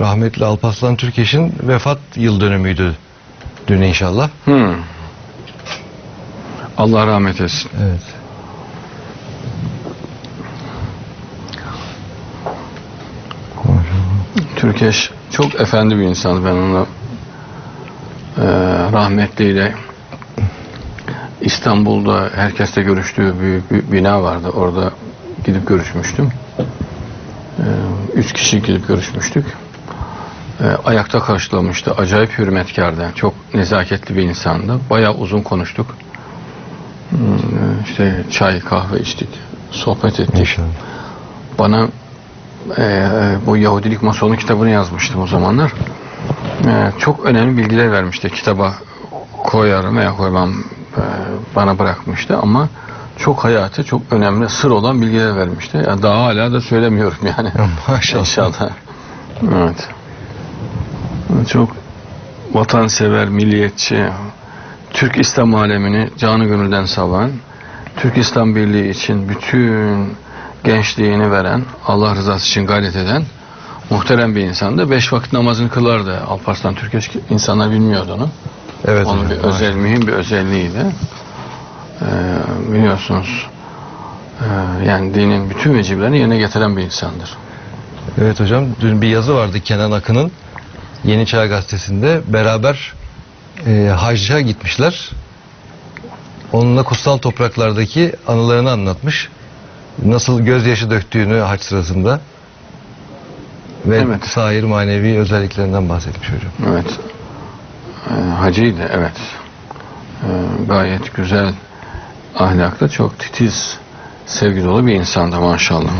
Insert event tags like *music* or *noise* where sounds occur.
Rahmetli Alparslan Türkeş'in vefat yıl dönümüydü dün inşallah. Hmm. Allah rahmet etsin. Evet. Türkeş çok efendi bir insan. Ben onu e, rahmetliyle İstanbul'da herkesle görüştüğü büyük bir bina vardı. Orada gidip görüşmüştüm. E, üç kişi gidip görüşmüştük. E, ayakta karşılamıştı. Acayip hürmetkardı. Çok nezaketli bir insandı. Bayağı uzun konuştuk. Hmm, işte çay kahve içtik. Sohbet ettik. İnşallah. Bana e, bu Yahudilik Masonu kitabını yazmıştım o zamanlar. E, çok önemli bilgiler vermişti. Kitaba koyarım veya koymam e, bana bırakmıştı ama çok hayatı, çok önemli, sır olan bilgiler vermişti. Ya daha hala da söylemiyorum yani. *laughs* Maşallah. İnşallah. Evet. Çok vatansever, milliyetçi, Türk İslam alemini canı gönülden savan, Türk İslam Birliği için bütün gençliğini veren, Allah rızası için gayret eden muhterem bir insandı. Beş vakit namazını kılardı Alparslan Türkeş. İnsanlar bilmiyordu onu. Evet Onun hocam. bir özel, mühim bir özelliğiydi. Ee, biliyorsunuz e, yani dinin bütün vecibelerini yerine getiren bir insandır. Evet hocam. Dün bir yazı vardı Kenan Akın'ın Yeni Çağ Gazetesi'nde. Beraber e, hacca gitmişler. Onunla kutsal topraklardaki anılarını anlatmış. Nasıl gözyaşı döktüğünü hac sırasında. Ve Evet. sair manevi özelliklerinden bahsetmiş hocam. Evet. Ee, hacıydı evet. Ee, gayet güzel ahlaklı, çok titiz, sevgi dolu bir insandı maşallah.